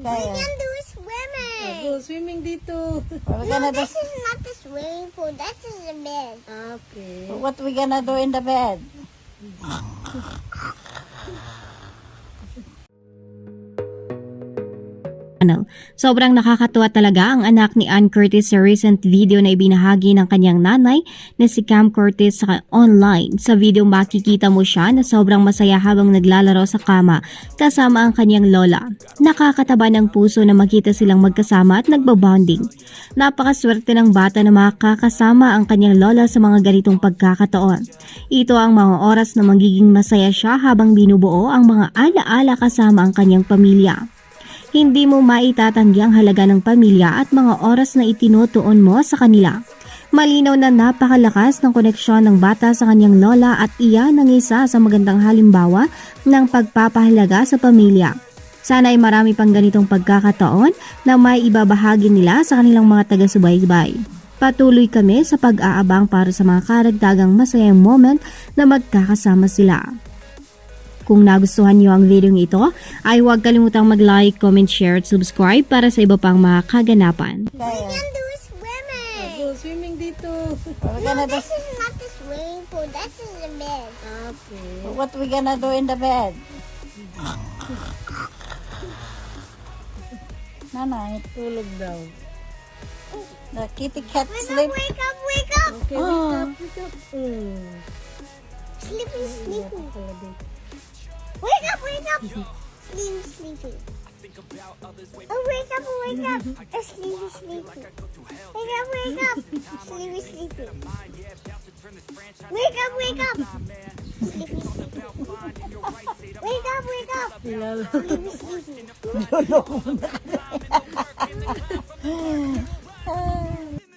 We Kaya. can do swimming. Go swimming dito. We're No, gonna do, this is not the swimming pool. That is the bed. Okay. what we gonna do in the bed? channel. Sobrang nakakatuwa talaga ang anak ni Ann Curtis sa recent video na ibinahagi ng kanyang nanay na si Cam Curtis sa online. Sa video makikita mo siya na sobrang masaya habang naglalaro sa kama kasama ang kanyang lola. Nakakataba ng puso na makita silang magkasama at nagbabonding. Napakaswerte ng bata na makakasama ang kanyang lola sa mga ganitong pagkakataon. Ito ang mga oras na magiging masaya siya habang binubuo ang mga alaala kasama ang kanyang pamilya. Hindi mo maitatanggi ang halaga ng pamilya at mga oras na itinutuon mo sa kanila. Malinaw na napakalakas ng koneksyon ng bata sa kanyang lola at iyan ang isa sa magandang halimbawa ng pagpapahalaga sa pamilya. Sana ay marami pang ganitong pagkakataon na may ibabahagi nila sa kanilang mga taga-subaybay. Patuloy kami sa pag-aabang para sa mga karagdagang masayang moment na magkakasama sila. Kung nagustuhan niyo ang video ito, ay huwag kalimutang mag-like, comment, share at subscribe para sa iba pang mga kaganapan. We Kaya. can do swimming. Go swimming dito. We're No, gonna do, this is not the swimming pool. That is the bed. Okay. what we gonna do in the bed? Nanay, Tulog daw. the kitty cat Wake sleep. wake up, wake up. Okay, Oh. wake up, wake up. Mm. Sleepy, sleepy. Wake up, wake up. Sleepy, sleepy. Oh, wake up, wake up. Oh, sleepy, sleepy. Wake up, wake up. Sleepy, sleepy. Wake up, wake up. Sleepy, sleepy. Wake up, wake up. Sleepy, sleepy.